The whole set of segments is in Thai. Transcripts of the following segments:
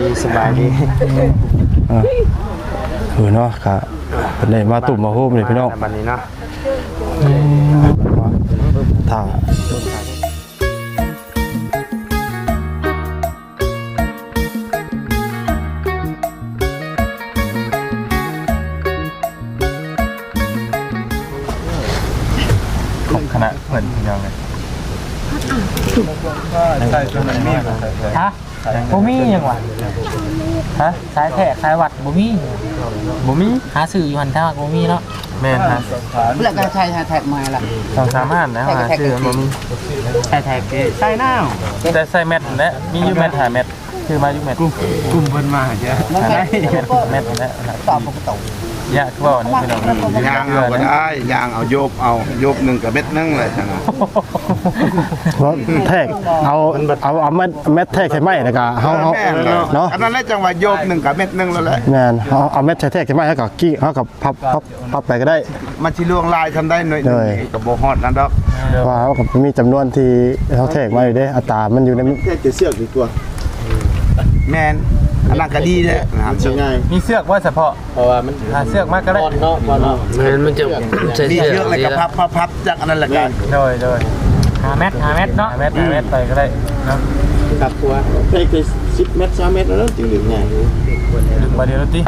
ดีสบายดีอ่าเออเนาะกะเป็นได้มาตุ่มมาโฮมเลยพี่น้องบัดนี้เนาะถ้า คณะเหมือนยังไงฮะ บ่มีหยังวะฮะสายแทกสายวัดบ่มีบ่มีหาซื้ออยู่หันทางบ่มีเนาะแม่นฮะเพื่อนก็ใช้แท็กมาล่ะสองสามอันนะหาชื่อบ่มีสายแทกใส่น้ำแต่ใส่แมทและมีอยู่แมทหาแมทคือมาอยู่แมทกลุ่มเพิ่นมาเจ้นั่นแหละแมทและตอบปกติ ยะคือว่านี่พี่น้องยางเอาก็ได้ยางเอาโยบเอาโยบหนึ่งกับเม็ดหนึงเลยนะเพราะแทกเอาเอาเอาแมทแมทแทกใช่ไหมแล้วก็เฮาเฮาแม่นเลยเนาะอันนั้นแหละจังหวะโยบหนึ่งกับเม็ดหนึงแล้วแหละแม่นเฮาเอาแมทใช้แทกใช่ไหมแล้วก็กี้เฮากับพับพับพับไปก็ได้ มันชิลวงลายทำได้หน่อยหนึงเลยกับโบฮอดนั่นดอกว่าเฮากับมีจำนวนที่เฮาแทกมาอยู่เด้อัตรามันอยู่ใน แค่จะเสือกดีกว่าแมน อันนั้นก็ดีเลยนะครับง่ายมีเสือกว่าเฉพาะเพราะว่ามันหาเสือกมากก็ได้เนาะบ่เนาะมันมันจะใช้มีเสื้อเชือกอะไรกับพับพับพับจากอันนั้นแหละกันโดยโดยหาแมทหาแมทเนาะหาแมทหาแมทไปก็ได้เนาะกับตัวเพ่ไปสิบเมตรสามเมตรแล้วจึงถึงไงดึงมาเดี๋ยวติ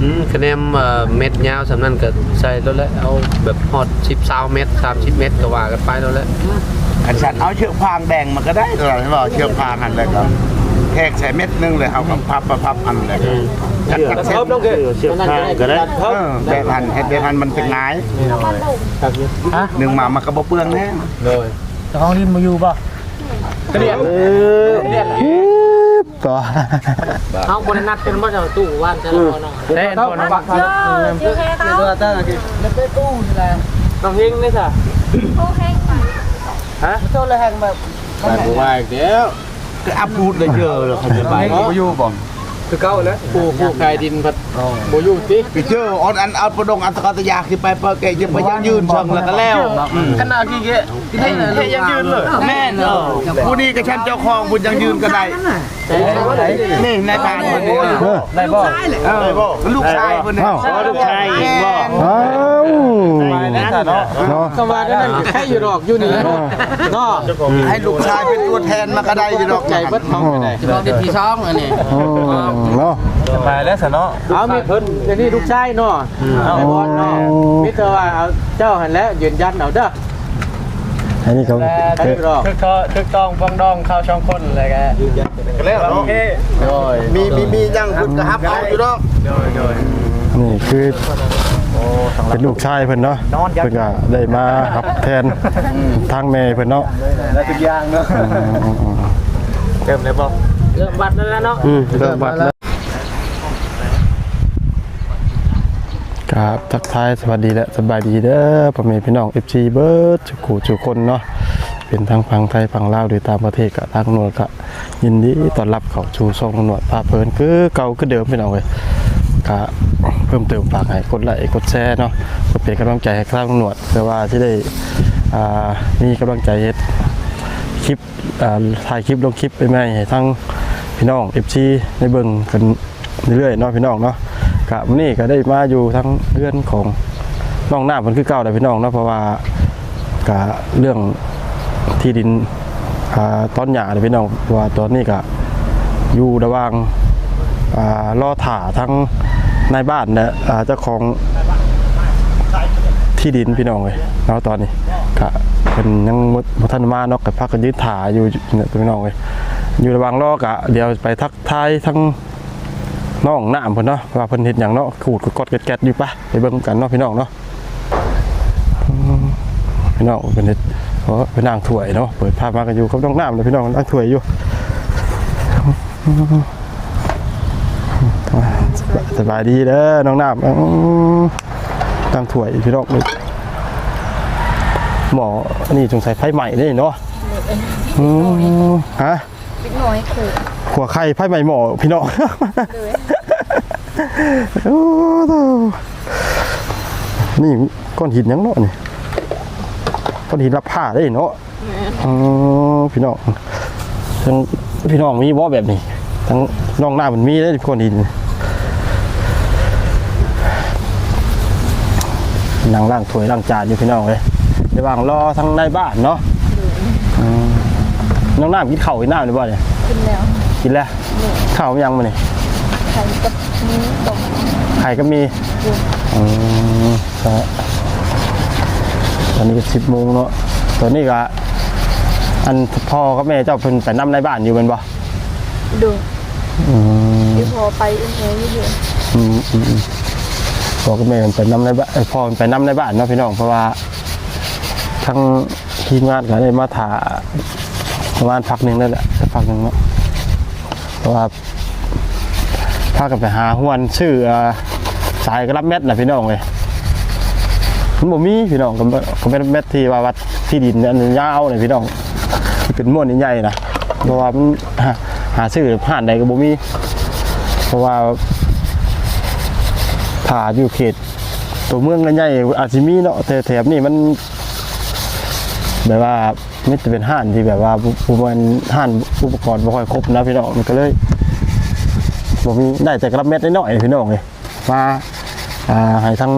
อืมคะแนนเอ่อเม็ดยาวสำนั้นก็ใส่แล้วแหละเอาแบบฮอด10 20เมตร30เมตรก็ว่ากันไปแล้วแหละอันฉันเอาเชือกพางแดงมันก็ได้ตลอดใช่ป่ะเชือกพางอันเลยครับ แทกใส่เม็ดหนึงเลยเอากับพับพับพับอันเลยครับจักจักเส้นเชือกพางก็ได้เออแบบพันเฮ็ดแบบพันมันเป็นง่ายฮะหนึ่งมามันก็บ่เปลืองแน่โดยเจ้าของดินบ่อยู่บ่เรียนเรียนต่อเฮาบ่ได้นัดกันบ่เจ้าตู้ว่านแต่ละคนเนาะได้ตัวนั้นตัวตั้งกี่แล้วไปตู้นี่แหละน้องเฮงนี่ซะโตเลยแฮงแบบไปบ่ว่าอีกแล้วก็อัพพูดเลยเยอะเลยเขาจะไปบ่อยู่บ่คือเก่าแล้วผู้ผู้ขายดินพัดบ่อยู่ติไปเจอออนอันอัลประดงอันตะกตะยาขึ้นไปเปิดเกยยังไปยังยืนเชิงแล้วก็แล้วขนาดที่เกะที่ให้ให้ยังยืนเลยแม่นเออผู้นี้ก็ฉันเจ้าของบุญยังยืนก็ได้นี่นายพรานคนนี้เออได้บ่เออลูกชายคนนี้อ้าวลูกชายอีกบ่ อ้าวไปนะเนาะเนาะ ก็ว่ากันนั่นแค่อยู่ดอกอยู่นี่เนาะเนาะให้ลูกชายเป็นตัวแทนมาก็ได้อยู่ดอกใจเบิดเฮาก็ได้เราได้ที่ช่องอันนี้อืมเนาะไปแล้วซะเนาะเอามีเพิ่นเดี๋ยวนี้ลูกชายเนาะเอาบอลเนาะมีแต่ว่าเอาเจ้าหันแล้วยืนยันเอาเด้ออันนี้ก็ได้ดอกทึกก็ทึกต้องปองดองเข้าช่องคนเลยแกก็แล้วโอเคมีมีมียังคุณก็ฮับเอาอยู่ดอกนี่คือ เป็นลูกชายเพิ่นเนาะเพิ่นก็ได้มารับแทนทางแม่เพิ่นเนาะแล้วทุกอย่างเนาะอืมเริ่มเลยบ่เริ่มบัตรแล้วเนาะอืมเริ่มบัดแล้วครับทักทายสวัสดีและสบายดีเด้อพ่อแม่พี่น้อง FC เบิร์ดทุกคู่ทุกคนเนาะเป็นทั้งพังไทยพังลาวหรือต่างประเทศก็ทางหน่วยก็ยินดีต้อนรับเข้าสู่ช่องหน่วยพาเพลินคือเก่าคือเดิมพี่น้องเว้ย ก็เพิ่มเติมฝากให้กดไลค์กดแชร์เนาะเพื่อเป็นกำลังใจให้ทางหนวยเพื่อว่าที่ได้อ่ามีกำลังใจเฮ็ดคลิปถ่ายคลิปลงคลิปไปไหมให้ทั้งพี่น้อง FC ได้เบิ่งกันเรื่อยๆเนาะพี่น้องเนาะกะวันนี้ก็ได้มาอยู่ทั้งเรื่องของน้องหน้ามันคือเก่าแต่พี่น้องเนาะเพราะว่ากะเรื่องที่ดินต้นหญ้าเลยพี่น้องเพราะว่าตอนนี้ก็อยู่ระหว่างอ่ารอถ่าทั้ง นายบ้านและอ่าเจ้าของที่ดินพี่น้องเลยเนาะตอนนี้ก็เป็นยังบ่บ่ทันมาเนาะกับพักกันยืดถาอยู่เนี่ยพี่น้องเลยอยู่ระหว่างรอกะเดี๋ยวไปทักทายทั้งน้องหน้ำเพิ่นเนาะว่าเพิ่นเฮ็ดหยังเนาะขูดกดแก๊ดๆอยู่ปะไปเบิ่งกันเนาะพี่น้องเนาะพี่น้องเพิ่นเฮ็ดเพราะเป็นนางถ้วยเนาะเปิดภาพมากันอยู่กับน้องหน้ำเลยพี่น้องนางถ้วยอยู่ สบายดีเด้อน้องน้ำอืมตั้งถ้วยพี่น้องนี่หมออันนี้สงสัยไฟใหม่นี่เนาะอืมฮะเล็กน้อยคือหัวไข่ไฟใหม่หมอพี่น้องโอ้โธ่นี่ก้อนหินยังเนาะนี่ก้อนหินรับผ้าได้เนาะอืมพี่น้องทั้งพี่น้องมีบ่แบบนี้ทั้งน้องหน้ามันมีได้อคนดิน นั่งล่างถ้วยล่างจานอยู่พี่น้องเลยระหว่างรอทั้งในบ้านเนาะอืมน้องน้ำกินข้าวกินน้ำหรือเปล่าเนี่ยกินแล้วกินแล้วข้าวยังมาเนี่ยไข่กับนี้ตกไข่ก็มีอืมครับตอนนี้ก็สิบโมงเนาะตอนนี้ก็อันพ่อกับแม่เจ้าเพิ่นไปนํในบ้านอยู่เป็นบ่ดูอืมที่พอไปเองอยู่เดียว อืมอืมอืม พ่อกับแม่มันไปนํในบ้านพ่อมันไปนํในบ้านเนาะพี่น้องเพราะว่าทั้งทีมงานก็ได้มาถ่าประมาณพักหนึ่งนั่นแหละสักพักหนึ่งเนาะเพราะว่าพากันไปหาหวนชื่อสายกระลับเม็ดนะพี่น้องเลยมันบ่มีพี่น้องก็บ่ก็เป็นเม็ดที่ว่าวัดที่ดินอันยาวนี่พี่น้องเป็นม้วนใหญ่ๆนะเพราะว่ามันหาหาซื้อผ่านใดก็บ่มี เพราะว่า ถ้าอยู่เขต ตัวเมืองใหญ่อาจสิมีเนาะแต่แถบนี้มันแบบว่าไม่จะเป็นห้านที่แบบว่าอุปกรณ์ห้านอุปกรณ์บ่ค่อยครบนะพี่น้องมันก็เลยบ่มีได้แต่กระเม็ดน้อยๆพี่น้องเลยมาอ่าให้ทั้ง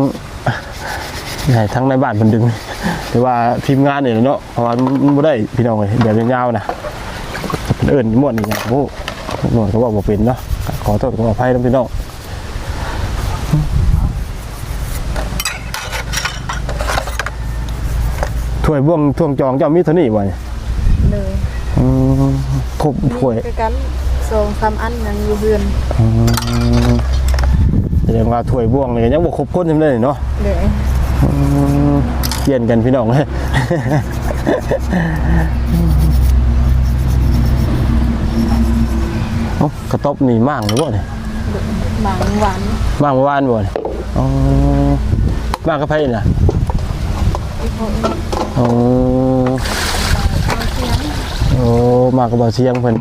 ใช่ทั้งในบ้านเพิ่นดึงหรือว่าทีมงานเนี่ยเนาะเพราะว่ามันบ่ได้พี่น้องเลยแบบยาวๆนะเพิ่นเอิ้นม่วนนี่อย่างโอ้ม่วนก็ว่าเป็นเนาะขอโทษขออภัยนำพี่น้อง ถ้วยบ่วงท่วงจองเจ้ามีเท่านี้บ่เนี่ยเลยอืมครบถ้วยมีกันสองสามอันยังอยู่เฮือนอืมแสดงว่าถ้วยบ่วงนี่ก็ยังบ่ครบคนจังได๋เนาะเลยอืมเปลี่ยนกันพี่น้องเลย เอ้ากระต๊อบนี่มั่างหรือเปล่าเนี่ยหมางหวานมั่างเมื่อวานบ่เนี่ยอ๋อมั่างกับไผน่ะที่เขา เองอ๋อโอ้มากับบ่าวเชียงเพิ่น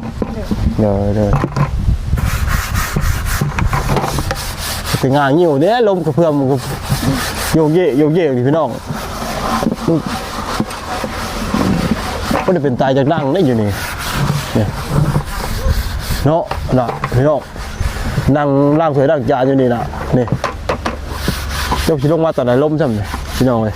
เด้อเด้อเป็นงานงิ้วเด้ยลมกระเพื่อมโยกเยโยกเยกนี่พี่น้องก็ได้เป็นตายจากนั่งได้อยู่นี่เนี่ยเนาะนะพี่น้องนั่งล่างสวยร่างจานอยู่นี่นะนี่ยกชิลงมาตอนไหนล้มใช่ไหมพี่น้องเลย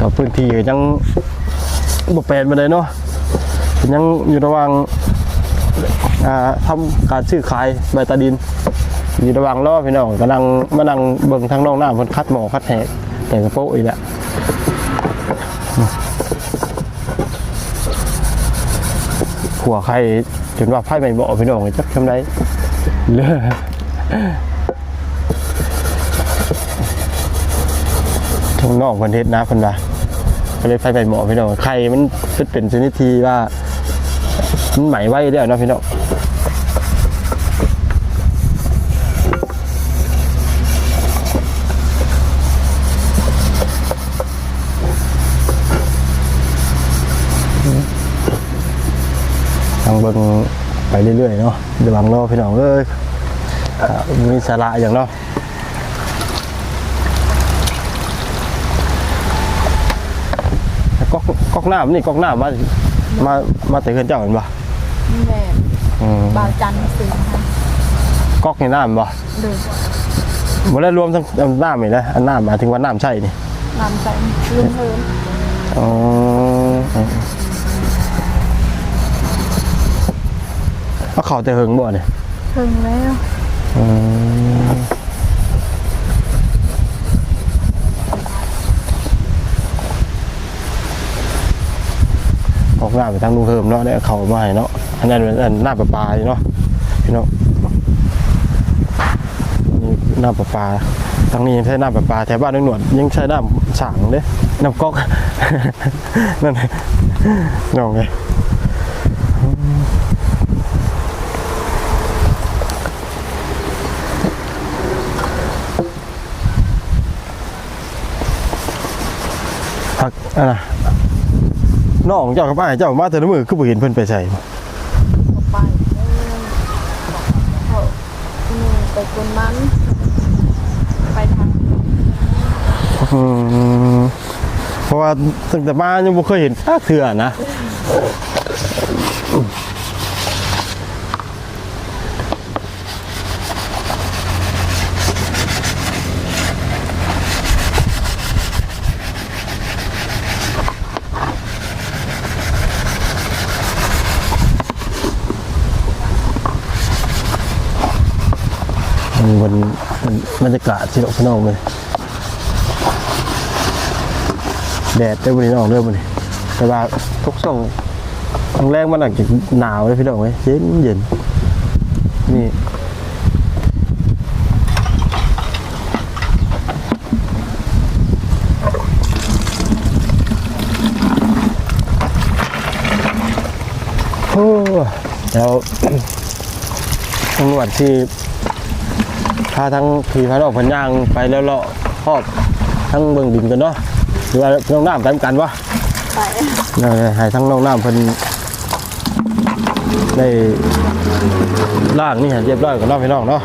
กับพื้นที่ยังบ่แปลนมาเลยเนาะยังอยู่ระหว่างอ่าทำการซื้อขายใบตาดิน อยู่ระหว่างรอพี่น้องกำลังมานั่งเบิ่งทางน้องหน้ำเพิ่นคัดหมอคัดแหกแต่กระโปะอีกแล้วหัวใคร นว่าไพ่ไม่บ่พี่น้องจักทำไรเลือทางนองเพิ่นเทศนะคนว่าก็เลยไฟไปหมอพี่น้องไข่มันเป็นชนิดที่ว่ามันไหมไว้แล้วเนาะพี่น้องทางเบิ่งไป เรื่อยๆเนาะเดี๋ยวหวังรอพี่น้องเอ้ยอ่ามีสาระอย่างเนาะก๊อกก๊อกน้ำนี่ก๊อกน้ำมามามาแต่เพื่อนเจ้าเห็นปะแม่อืมบาวจันทร์ซื้อค่ะก๊อกในน้ำบ่เลยบ่ได้รวมทั้งเอาน้ำอีกนะอันน้ำหมายถึงว่าน้ำใช่นี่น้ำใส่ลุงเฮินอ๋อ เอาเขาแต่เหิงบ่เนี่ยถึงแล้วอืมออกน้ำไปทางลุงเฮิมเนาะได้เอาเขามาให้เนาะอันนั้นเป็นอันหน้าประปาอยู่เนาะพี่น้องนี่หน้าประปาทางนี้ยังใช้หน้าประปาแถวบ้านนึงหนวดยังใช้น้ำสางเด้น้ำก๊อก นั่นน้องไงพั อะนะน้องเจ้ากับอ้ายเจ้ามาแต่ละมือคือบ่เห็นเพิ่นไปใส่บ่เอาไปเออเขาอืมไปคนมันไปทางอืมเพราะว่าตั้งแต่มายังบ่เคยเห็นซากเถื่อนะ มันมันมันบรรยากาศที่เราข้างนอกเลยแดดได้บริโนออกเริ่มเลยแต่ว่าทุกช่องครั้งแรกมันอาจจะหนาวเลยพี่น้องเว้ยเย็นเย็นนี่โอ้แล้วตำรวจที่ พาทั้งขี่พาดอกพันยางไปแล้วเลาะครอบทั้งเบิ่งดินกันเนาะหรือว่าน้องน้ำไปกันวะไปได้ให้ทั้งน้องน้ำเพิ่นได้ล่างนี่ให้เรียบร้อยกับน้องพี่น้องเนาะ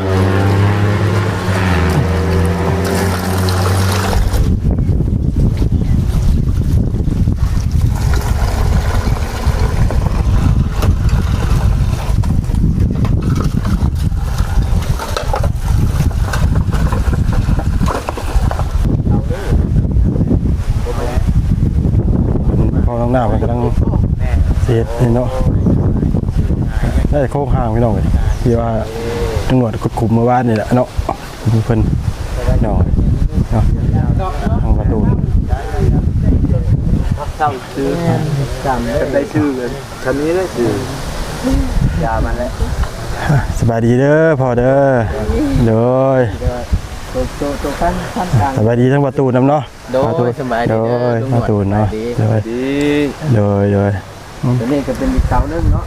พ อน้องน้ำมันกำลังเสียดนี่เนาะได้โค้งห่างพี่น้องเลยที่ว่าตำรวจกดคุมเมื่อวานนี่แหละเนาะคุมเพิ่นเนาะเนาะทางประตูเศร้าซื้อจำได้ชื่อเลยคันนี้ได้ชื่อยามาแล้วสบายดีเด้อพอเด้อเด้อตัวตัวตัวขั้นขั้นกลางสบายดีทั้งประตูน้ำเนาะโดยสบายดีเด้อยประตูเนาะโดยดี โดยโดยตัวนี้ก็เป็นอีกเสาหนึงเนาะ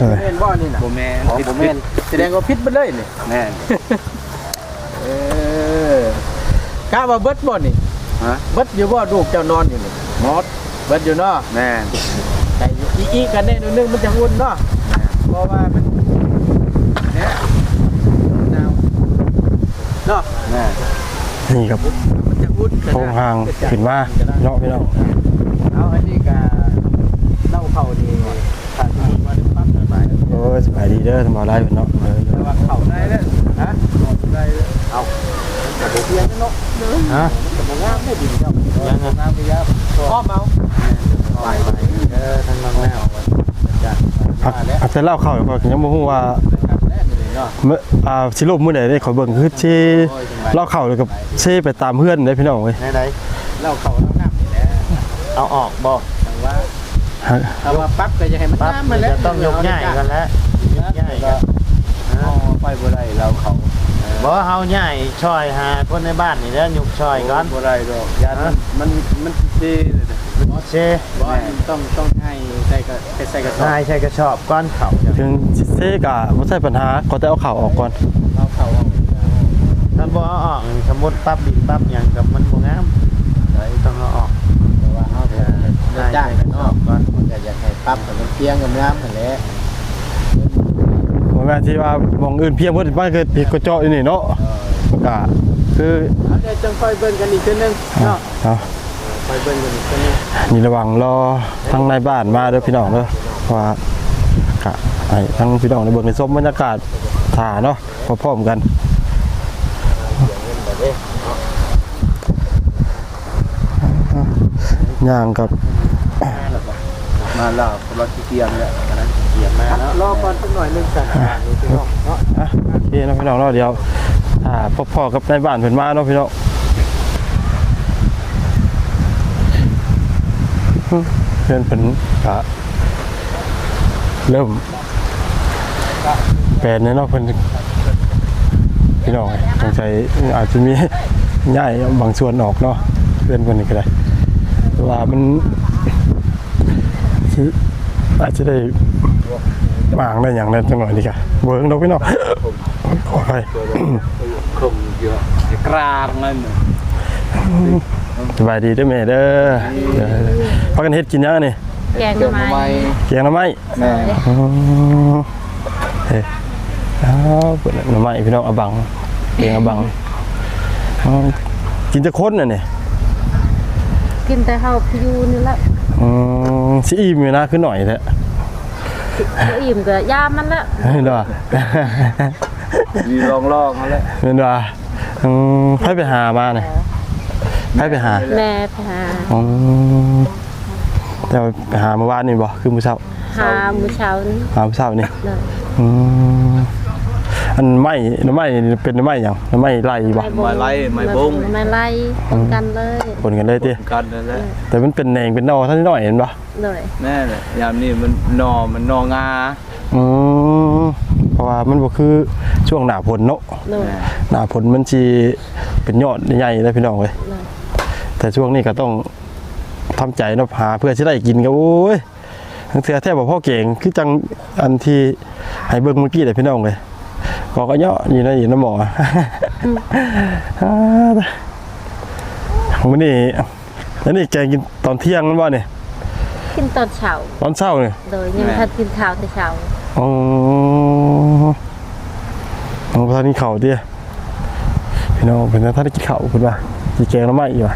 เออแม่นบ่นี่น่ะโบแมนอ๋อบ่แม่นแสดงว่าพิษเบิดเลยนี่แม่นเออกล้าว่าเบิดบ่นี่ฮะเบิดอยู่บ่ลูกเจ้านอนอยู่นี่หมดเบิดอยู่เนาะแม่นแต่อีอีกันแน่นิดนึงมันจะอุ่นเนาะเพราะว่ามันเนี่ยหนาวเนาะแม่นนี่ครับมันจะอุ่นโค้งห่างขึ้นมาเนาะพี่น้องเอาอั นี้ก็เล่าเขานี่ถ้าสมมติว่าได้ปั๊บสบายโอ้ยสบายดีเด้อสบายไล่เพิ่นเนาะเออแต่ว่าเข้าได้แล้วฮะเข้าได้แล้วเอาแต่บ่เพียงเนาะฮะแต่บ่งามได้ดีเจ้ายังงามไปยาอ้อมเอาไปไปเออทางน้งแล้วจัดพักพักแต่เล่าเข้าก็ยังบ่ฮู้ว่าแน่นี่เนาะเมื่ออ่าสิลบมื้อใดได้ขอยเบิ่งคือสิเล่าเข้าแล้วกับเซไปตามเพื่อนได้พี่น้องเว้ยไหนไหนเล่าเข้าแล้วน้ำนี่แหละ เอาออกบ่แต่ว่าฮะถ้าว่าปั๊บก็จะให้มันปั๊บน้ำมัมันนแล้วจะต้องยกง่ายกันแล้วง่ายก็กันเอาไปบ่ได้เราเขาบ่เฮาง่ายช่อยหาคนในบ้านนี่เด้อยุกช่อยก่อนบ่ได้ดอกยามันมันมันสิเลยนะเชบ่ต้องต้องให้ใส่กระใส่กระสอบนายใช้กระสอบก้อนเขาถึงสิเซก็บ่ใช่ปัญหาขอแต่เอาเข้าออกก่อนเอาเข้าเอาถ้าบ่เอาออกสมมุติปรับดินปรับหยังกับมันบ่งามเลยต้องเอาออกแต่ว่าเฮา จะจ้างกันเนาะก่อนมันก็อยากให้ปรับให้มันเพียงกับน้ำนั่นแหละบ่แม่นที่ว่าหมองอื่นเพียงเพิ่นมันคือผิดกระเจาะอยู่นี่เนาะก็คือเอาเดี๋ยวจังค่อยเบิ่งกันอีกเทื่อนึงเนาะเนาะค่อยเบิ่งกันอีกเทื่อนึงนี่ระหว่างรอทั้งในบ้านมาเด้อพี่น้องเด้อเพราะว่าก็ให้ทั้งพี่น้องได้เบิ่งในชมบรรยากาศถ่าเนาะพร้อมๆกันย่างกับ มาแล้วเราสิเตรียมแล้วอันนั้นเตรียมมาแล้วรอก่อนสักหน่อยนึงสั่นนี่พี่น้องเนาะอะโอเคเนาะพี่น้องเนาะเดี๋ยวอ่าพบพ่อกับในบ้านเพิ่นมาเนาะพี่น้องเพื่อนเพิ่นก็เริ่มแปลนเนาะเพิ่นพี่น้องสงสัยอาจจะมีย้ายบางส่วนออกเนาะเพื่อนเพิ่นนี่ก็ได้แต่ว่ามัน สิอาจจะได้วางได้อย่างนั้นจังหน่อยดีกว่าเวิร์กเนาะพี่น้องขอไปคมเยอะกลางนั่นสบายดีเด้อแม่เด้อเด้อพากันเฮ็ดกินยังอันนี่แกงทำไมแกงหน่อไม้แม่อ๋อเฮ้ยอ้าวเปิดหน่อไม้พี่น้องเอาบังแกงเอาบังอ๋อกินจะค้นน่ะนี่กินแต่เฮาพยูนี่แหละอืม สิอิ่มอยู่นะคือหน่อยแท้บ่อิ่มก็ยามมันละเห็นบ่มีลองลองมาแล้วเห็นบ่อืมให้ไปหามาหน่อยให้ไปหา แม่ไปหาอืมแต่ว่าไปหาเมื่อวานนี่บ่คือมื้อเช้าหามื้อเช้านี้หามื้อเช้านี่เลยอืม อันไม้น้ำไม้นี่เป็นน้ำไม้หยังน้ำไม้ไล่บ่ไม้ไล่ไม้บงไม้ไล่ป้องกันเลยปนกันเลยติกันนั่นแหละแต่มันเป็นแหนงเป็นนอท่านน้อยเห็นบ่เลยแน่เลยยามนี้มันนอมันนองาอืมเพราะว่ามันบ่คือช่วงหน้าฝนเนาะเลยหน้าฝนมันสิเป็นยอดใหญ่ๆเลยพี่น้องเว้ยเลยแต่ช่วงนี้ก็ต้องทำใจเนาะหาเพื่อสิได้กินก็โอ้ยทั้งเทื่อแทบบ่พ่อเก่งคือจังอันที่ให้เบิ่งเมื่อกี้เลยพี่น้องเลย ก็ก็เยาะอยู่ในอยู่น้ำหมออ่ามื้อนี้แล้วนี่แกงกินตอนเที่ยงนั่นบ่เนี่ยกินตอนเช้าตอนเช้าเนี่ยเลยยังทันกินข้าวแต่เช้าอ๋อเอาพานี่เข่าดิพี่น้องเป็นท่านได้กินข้าวคุณว่าจีแกงแล้วไม่อีกว่ะ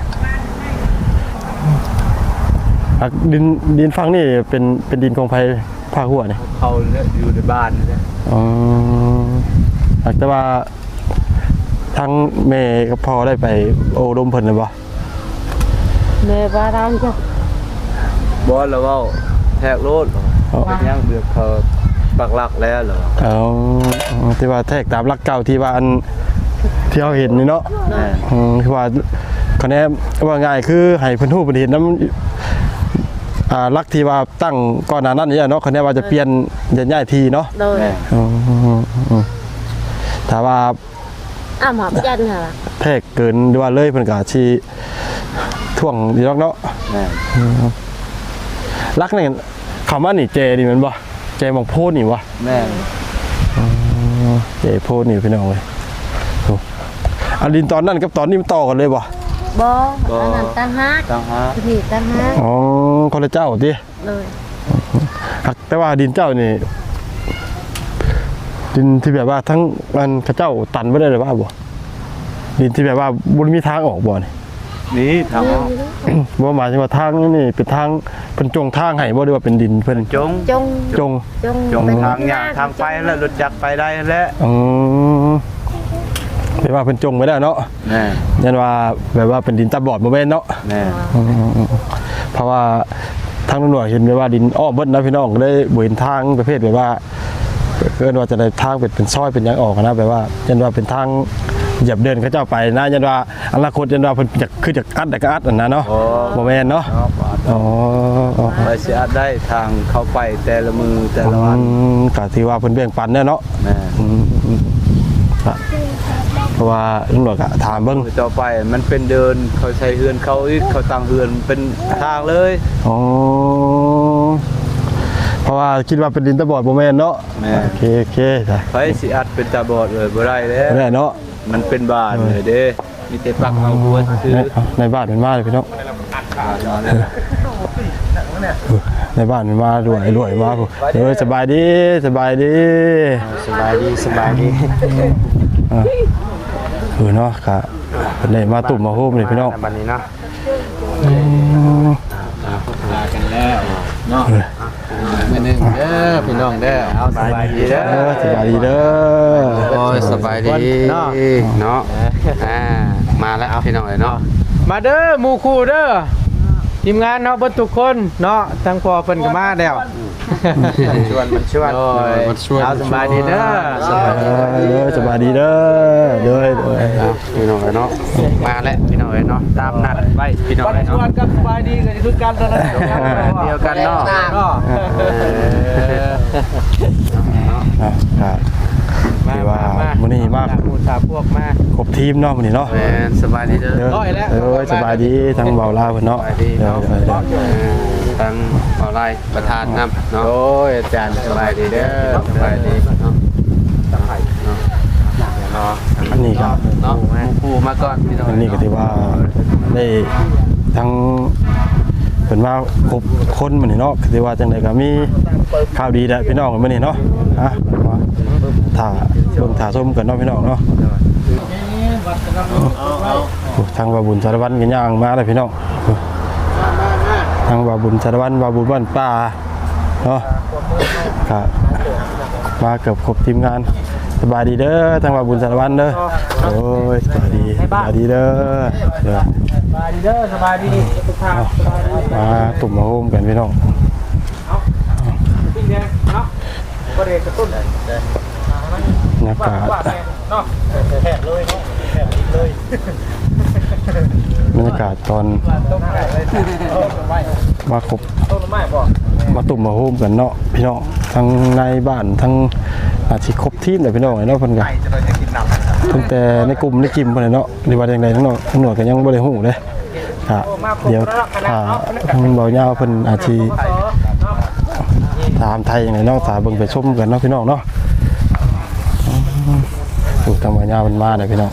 อะดินดินฟังนี่เป็นเป็นดินของไผ่ ภาคหัวเนี่ยเขาเนี่ยอยู่ในบ้านเนี่ยอ๋ออะแต่ว่าทั้งแม่กับพ่อได้ไปโอ้ดมเพิ่นเลยบ่แม่ว่าเราจ้ะบอสแล้วว่าแทกโลดเป็นยังเดือดเขาปักหลักแล้วเหรอเอาที่ว่าแทกตามรักเก่าที่ว่าอันที่เราเห็นนี่เนาะแน่อืมคือว่าคะแนนว่าง่ายคือให้เพิ่นฮู้เพิ่นเห็นน้ำอ่า ลักที่ว่าตั้งก่อนหน้านั้นนี่เนาะคะแนนว่าจะเปลี่ยนจะย้ายทีเนาะเลยแน่อืมอืมถ้าว่าอ้าวหมอปยันเหรอแทกเกินหรือว่าเลยเพิ่นก็สิท่วงดีดอกเนาะแน่ลักนี่คำว่านี่เจนี่แมันบ่เจมองโพดนี่วะแน่เจโพดนี่พี่น้องเว้ยโอ้อันดินตอนนั้นกับตอนนี้มันต่อกันเลยบ่ บ่ อันนั้นตั้งฮักตั้งฮะนี่ตั้งฮักอ๋อคนละเจ้าติเลยหักแต่ว่าดินเจ้านี่ ดินที่แบบว่าทั้งมันเขาเจ้าตันไม่ได้เลยว่าบ่ดินที่แบบว่าบุมีทางออกบ่นี่นี่ทางบ่หมายถึงว่าทางนี่เป็นทางเป็นจงทางให้บ่ได้ว่าเป็นดินเพิ่นจงจงจง จงจงเป็นทางอย่างทางไปแล้วรถจักรไปได้แล้วอืม แปลว่าเป็นจงไม่ได้เนาะแน่ยันว่าแบบว่าเป็นดินตาบอดบ่แม่นเนาะแน่อืมเพราะว่าทางตำรวจเห็นแบบว่าดินอ้อมเบิดนะพี่น้องก็เลยบ่เห็นทางประเภทแบบว่าเกินว่าจะได้ทางเป็นเป็นซอยเป็นหยังออกนะแบบว่ายันว่าเป็นทางเหยียบเดินเขาเจ้าไปนะยันว่าอนาคตยันว่าเพิ่นจะคือจะอัดแต่ก็อัดอันนั้นเนาะโอ้บ่แม่นเนาะเนาะอ๋ออ๋อ ไปเสียได้ทางเข้าไปแต่ละมือแต่ละวันอืมก็ที่ว่าเพิ่นแบ่งปันเนี่ยเนาะแน่อืมอืมครับเพ ราะว่าตำรวจก็ถามเบิ่งต่อไปมันเป็นเดินเขาใช้เฮือนเขาอีกเขาตั้งเฮือนเป็นทางเลยอ๋อเพราะว่าคิดว่าเป็นดินตาบอดบ่แม่นเนาะแม่โอเคโอเคจ้ะไปสิอัดเป็นตาบอดเลยบ่ได้แล้วบ่ได้เนาะมันเป็นบ้านเลยเด้มีแต่ปักเอาหัวซื้อในในบ้านเป็นมาเลยพี่น้องในบ้านเป็นมารวยรวยมาพุ่นเออสบายดีสบายดีสบายดีสบายดี เออเนาะก็เป็นได้มาตุ่มมาโฮมเลยพี่น้องบัดนี้เนาะอืมลากันแล้วเนาะมื้อนึงเด้อพี่น้องเด้อเอาสบายดีเด้อเออสบายดีเด้อโอ้ยสบายดีเนาะเนาะอ่ามาแล้วพี่น้องเอ้ยเนาะมาเด้อหมู่คู่เด้อทีมงานเนาะเบิดทุกคนเนาะทั้งพ่อเพิ่นก็มาแล้ว ชวนมันชวนโอ้ยมันชวนเอาสบายดีเด้อสบายดีเออสบายดีเด้อเด้อเด้อครับพี่น้องเอ้ยเนาะมาแล้วพี่น้องเอ้ยเนาะตามนัดไว้พี่น้องวันเอ้ยชวเนาะนกับสบายดีก็คือกันตอนนั้นเดียวกันเนาะเนาะอะครับมาที่ว่ามามื้อนี้มาหมู่สาวพวกมาครบทีมเนาะมื้อนี้เนาะแม่นสบายดีเด้อเด้อร้อยแล้วเออสบายดีทั้งเบาลาวเพิ่นเนาะสบายดีเด้อเนาะ เด้อเด้อเออทางออนไลน์ประธานนำเนาะโอ้ยอาจารย์สบายดีเด้อสบายดีเนาะเนาะเนาะอันนี้ครับเนาะครูมาก่อนพี่น้องอันนี้ก็ถือว่าได้ทั้งเป็นว่าครบคนมื้อนี้เนาะก็ถือว่าจังไดก็มีข่าวดีแหละพี่น้องมื้อนี้เนาะฮะว่าถ้าเบิ่งถ้าชมกันเนาะพี่น้องเนาะโอ้ทางว่าบุญสารวัตรกันย่างมาแล้วพี่น้องโอ้ ทางวาบุญสารวัตรวาบุญบ้านป่าเนาะก็มาเกือบครบทีมงาน สบายดีเด้อทางวาบุญสารวัตรเด้อโอ้ยสบายดีสบายดีเด้อเด้อสบายดีเด้อสบายดีทุกท่านมาตุ่มมาโฮมกันพี่น้องปิ้งแดงเนาะก็เด็กกระตุ้นบรรยากาศว่าเนาะแทบเลยเนาะแทบเลย บรรยากาศตอนมาครบมาตุ่มมาโฮมกันเนาะพี่น้องทั้งในบ้านทั้งอาชีครบทีมเลยพี่น้องเนาะเพิ่นก็ตั้งแต่ในกลุ่มในกิมเพิ่นน่ะเนาะหรือว่างไดทั้งนาะทั้งหน่วยก็ยังบ่ได้ฮู้เด้ก็เดี๋ยวถ้าทางเบาเหยาวเพิ่นอาชีถามไทยจังไดเนาะสาเบิ่งไปชมกันเนาะพี่น้องเนาะถูกทางเบาเหยาวมันมาเลยพี่น้อง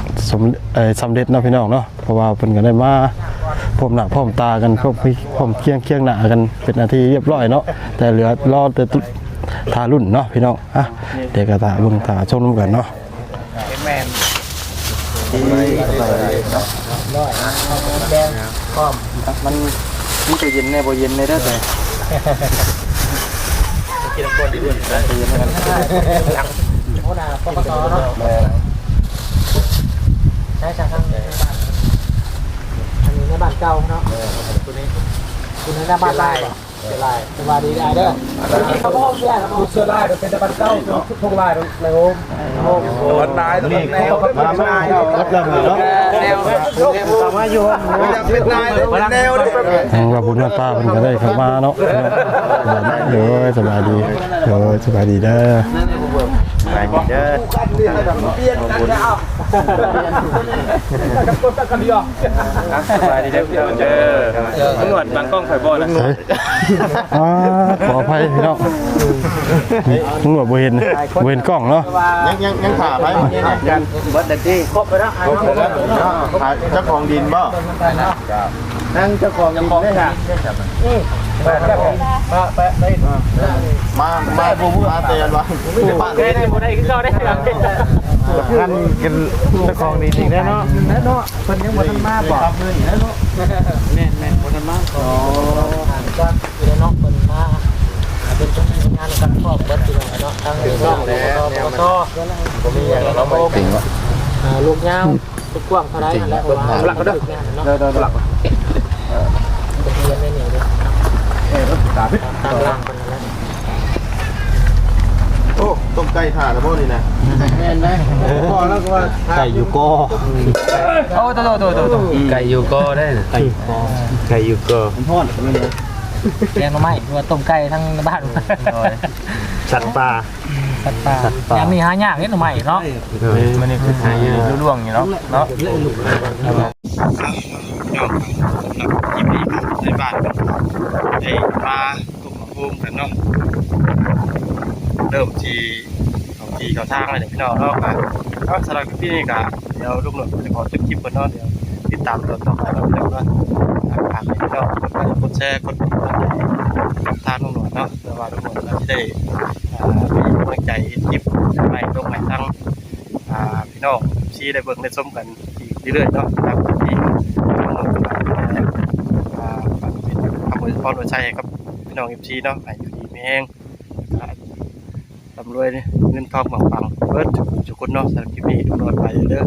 สมเอ่อสำเร็จเนาะพี่น้องเนาะเพราะว่าเพิ่นก็ได้มาพร้อมหน้าพร้อมตากันพร้อมพี่พร้อมเคียงเคียงหน้ากันเป็นนาทีเรียบร้อยเนาะแต่เหลือรอแต่ทารุ่นเนาะพี่น้องอะเดี๋ยวก็ตาเบิ่งตาชมนํกันเนาะแมนมันมีแต่เย็นแน่บ่เย็นในเด้อแต่กินคนดีด้วยแต่เย็นกันโอ้ดาปกติเนาะ ใช่ใช่ทางบ้านอันนี้ในบ้านเก่าเนาะตัวนี้คุณในบ้านลายลายสบายดีได้เด้อเขาบอกแย่แล้วเสื้อลายเป็นบ้านเก่าทุกลายในโฮมโฮมวันนายนี่แนวมาไม่ได้รับเรื่องเนาะแนวสามารถอยู่ไม่อยากเป็นนายแนวดิทางว่าบุญว่าป้าเพิ่นก็ได้เข้ามาเนาะเดี๋ยวสบายดีเดี๋ยวสบายดีเด้อ ไปเด้อเปลี่ยนกันแล้วกับตัวกันดีอะสบายดีเด้อเจอตำรวจบางกล้องข่อยบอลนะเฮ้ยอ่าขออภัยพี่น้องตำรวจบ่เห็นบ่เห็นกล้องเนาะยังยังยังขาไปกันเบิดเด็ดที่ครบไปแล้วขายเจ้าของดินบ่ นั่งเจ้าของยังมองได้ค่ะนี่แปะแปะแปะได้มามาบูบูอาเตียนวะบ้านได้ได้บ่ได้ขึ้นเขาได้ครับท่านกันเจ้าของดินจริงแน่เนาะแน่นอนคนยังบ่ทันมาบอกแน่นอนแม่นแม่นบ่ทันมาอ๋อก็อยู่ในนอกเพิ่นมาเป็นเจ้าหน้าที่งานกันครอบเบิดอยู่เนาะทั้งเรื่องของปตก็มีอย่างเราไม่ติงว่าอ่าลูกยาวสุดกว้างเท่าไหร่แล้วว่าหลักก็ได้เนาะเดินหลักเออ เรียนได้นี่เด้อตามล่างเพิ่นนั่นแหละโอ้ต้มไก่ถ่านแล้วพวกนี้นะพอแล้วก็ว่าไก่อยู่ก็โอ้โตโตโตโตไก่อยู่ก็ได้นะไก่ไก่อยู่ก็แกงไม้ว่าต้มไก่ทั้งบ้านสัตว์ป่าสัตว์ป่ายังมีหายากนิดหน่อยเนาะมันนี่คือหายล่วงอยู่เนาะเนาะ ครับยอดครับยิบดีในบ้านได้มาตุ่มโฮมกันเนาะเริ่มที่เขาทีเขาทางเลยพี่น้องเนาะก็สำหรับคลิปนี้ก็เดี๋ยวลูกหนุ่มจะขอจบคลิปเพิ่นเนาะเดี๋ยวติดตามตอนต่อไปเราเดี๋ยวว่าฝากพี่น้องกดไลค์กดแชร์กดติดตามทางลูกหนุ่มเนาะเพื่อว่าลูกหนุ่มเราจะได้มีกำลังใจคลิปใหม่ลงใหม่ทั้งพี่น้องที่ได้เบิ่งได้ชมกันอีกเรื่อยๆเนาะตามที่ลูกหนุ่มอ่าฝากเป็น พอหลวงชัยครับพี่น้องเอฟซีเนาะอายุดีแม่งทำรวยเงินทองหมังปังเบิร์ดจุกุนเนาะสำหรับมีดูนอนไปเด้อ